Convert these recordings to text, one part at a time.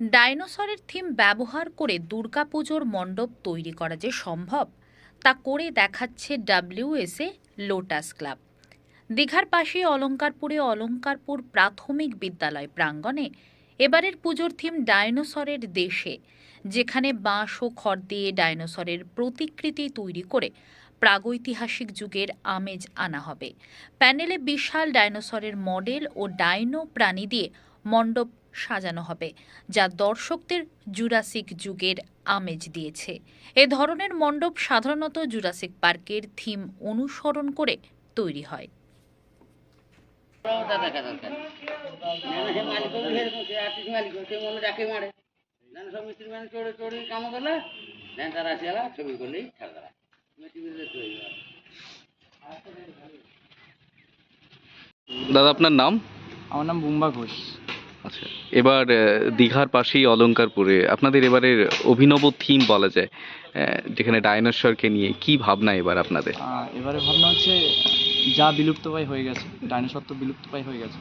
ডাইনোসরের থিম ব্যবহার করে দুর্গাপুজোর মণ্ডপ তৈরি করা যে সম্ভব, তা করে দেখাচ্ছে ডাব্লিউএসএ লোটাস ক্লাব। দীঘার পাশে অলঙ্কারপুরে অলঙ্কারপুর প্রাথমিক বিদ্যালয় প্রাঙ্গণে এবারের পুজোর থিম ডাইনোসরের দেশে, যেখানে বাঁশ ও খড় দিয়ে ডাইনোসরের প্রতিকৃতি তৈরি করে প্রাগৈতিহাসিক যুগের আমেজ আনা হবে। প্যানেলে বিশাল ডাইনোসরের মডেল ও ডাইনো প্রাণী দিয়ে মণ্ডপ সাজানো হবে যা দর্শকদের জুরাসিক যুগের আমেজ দিয়েছে। এ ধরনের মণ্ডপ সাধারণত জুরাসিক পার্কের থিম অনুসরণ করে তৈরি হয়। দাদা আপনার নাম? আমার নাম বুম্বা ঘোষ। আচ্ছা এবার দীঘার পাশেই অলঙ্কারপুরে আপনাদের এবারের অভিনব থিম বলা যায় যেখানে ডাইনোসরকে নিয়ে কি ভাবনা এবার আপনাদের? এবারে ভাবনা হচ্ছে, যা বিলুপ্তপ্রায় হয়ে গেছে, ডাইনোসর তো বিলুপ্তপ্রায় হয়ে গেছে,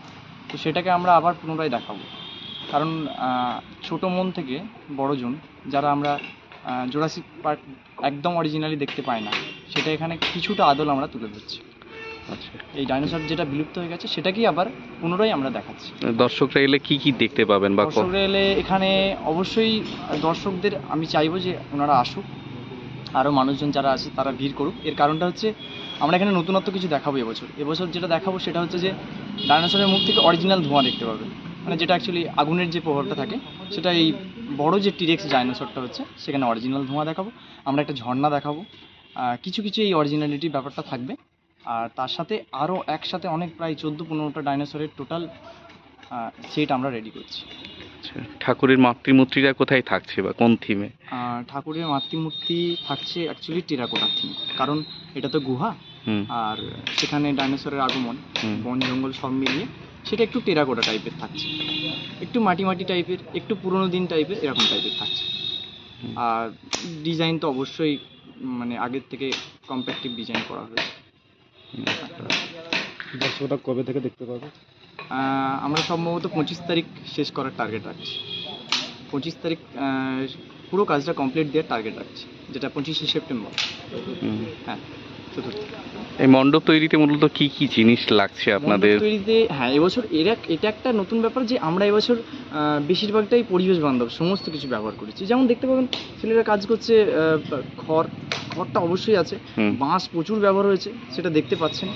তো সেটাকে আমরা আবার পুনরায় দেখাবো। কারণ ছোট মন থেকে বড়জন যারা আমরা জোরাসিক পার্ক একদম অরিজিনালি দেখতে পাই না, সেটা এখানে কিছুটা আদল আমরা তুলে ধরছি। এই ডাইনোসর যেটা বিলুপ্ত হয়ে গেছে সেটাকেই আবার পুনরায় আমরা দেখাচ্ছি। দর্শকরা এলে কি কি দেখতে পাবেন বা দর্শকরা এলে এখানে অবশ্যই দর্শকদের আমি চাইব যে ওনারা আসুক আরও মানুষজন যারা আছে তারা ভিড় করুক। এর কারণটা হচ্ছে আমরা এখানে নতুনত্ব কিছু দেখাবো এবছর। এবছর যেটা দেখাবো সেটা হচ্ছে যে ডাইনোসরের মুখ থেকে অরিজিনাল ধোঁয়া দেখতে পাবে মানে যেটা অ্যাকচুয়ালি আগুনের যে প্রভাবটা থাকে সেটা এই বড় যে টিরেক্স ডাইনোসরটা হচ্ছে সেখানে অরিজিনাল ধোঁয়া দেখাবো। আমরা একটা ঝর্ণা দেখাবো। আহ, কিছু কিছু এই অরিজিনালিটির ব্যাপারটা থাকবে। আর তার সাথে আরও একসাথে অনেক প্রায় চোদ্দ পনেরোটা ডাইনোসরের টোটাল সেট আমরা রেডি করছি। আচ্ছা, ঠাকুরের মাতৃমূর্তিটা কোথায় থাকছে বা কোন থিমে ঠাকুরের মাতৃমূর্তি থাকছে অ্যাকচুয়ালি টেরাকোটার থিম কারণ এটা তো গুহা আর সেখানে ডাইনোসরের আগমন বন জঙ্গল সব মিলিয়ে সেটা একটু টেরাকোটা টাইপের থাকছে। একটু মাটি মাটি টাইপের একটু পুরোনো দিন টাইপের এরকম টাইপের থাকছে। আর ডিজাইন তো অবশ্যই মানে আগের থেকে কম্প্যাক্টিভ ডিজাইন করা হয়েছে। দর্শকরা কবে থেকে দেখতে পাবে? আমরা সম্ভবত পঁচিশ তারিখ শেষ করার টার্গেট রাখছি। পঁচিশ তারিখ পুরো কাজটা কমপ্লিট দেওয়ার টার্গেট রাখছি যেটা পঁচিশে সেপ্টেম্বর। হ্যাঁ চতুর্থ। এই মণ্ডপ তৈরিতে মূলত কি কি জিনিস লাগছে আপনাদের? তৈরিতে হ্যাঁ এবছর এর এক এটা একটা নতুন ব্যাপার যে আমরা এবছর বেশিরভাগটাই পরিবেশ বান্ধব সমস্ত কিছু ব্যবহার করেছি। যেমন দেখতে পাবেন ছেলেরা কাজ করছে খড় খড়টা অবশ্যই আছে। বাঁশ প্রচুর ব্যবহার হয়েছে সেটা দেখতে পাচ্ছেন।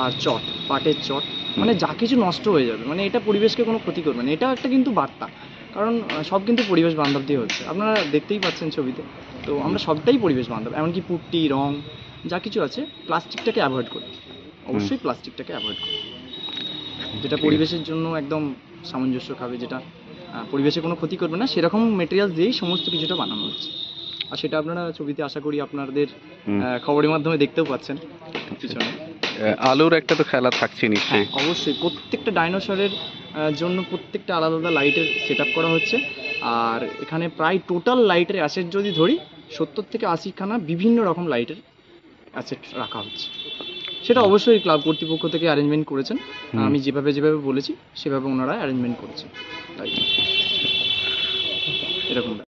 আর চট পাটের চট মানে যা কিছু নষ্ট হয়ে যাবে মানে এটা পরিবেশকে কোনো ক্ষতি করবে না। এটাও একটা কিন্তু বার্তা কারণ সব কিন্তু পরিবেশ বান্ধব দিয়ে হচ্ছে। আপনারা দেখতেই পাচ্ছেন ছবিতে। তো আমরা সবটাই পরিবেশ বান্ধব এমনকি পুট্টি রং যা কিছু আছে প্লাস্টিকটাকে অ্যাভয়েড করি। অবশ্যই প্লাস্টিকটাকে অ্যাভয়েড করি। যেটা পরিবেশের জন্য একদম সামঞ্জস্য খাবে যেটা পরিবেশে কোনো ক্ষতি করবে না সেরকম মেটেরিয়ালস দিয়েই সমস্ত কিছুটা বানানো হচ্ছে। আর সেটা আপনারা ছবিতে আশা করি আপনাদের খবরের মাধ্যমে দেখতেও পাচ্ছেন। পিছনে। আলোর একটা তো খেলা থাকছে হ্যাঁ নিশ্চয়ই অবশ্যই। প্রত্যেকটা ডাইনোসরের জন্য প্রত্যেকটা আলাদা আলাদা লাইটের সেট করা হচ্ছে। আর এখানে প্রায় টোটাল লাইটের অ্যাসেট যদি ধরি সত্তর থেকে আশিখানা বিভিন্ন রকম লাইটের অ্যাসেট রাখা হচ্ছে। সেটা অবশ্যই ক্লাব কর্তৃপক্ষ থেকে অ্যারেঞ্জমেন্ট করেছেন। আমি যেভাবে যেভাবে বলেছি সেভাবে ওনারা অ্যারেঞ্জমেন্ট করেছেন। তাই। এরকম।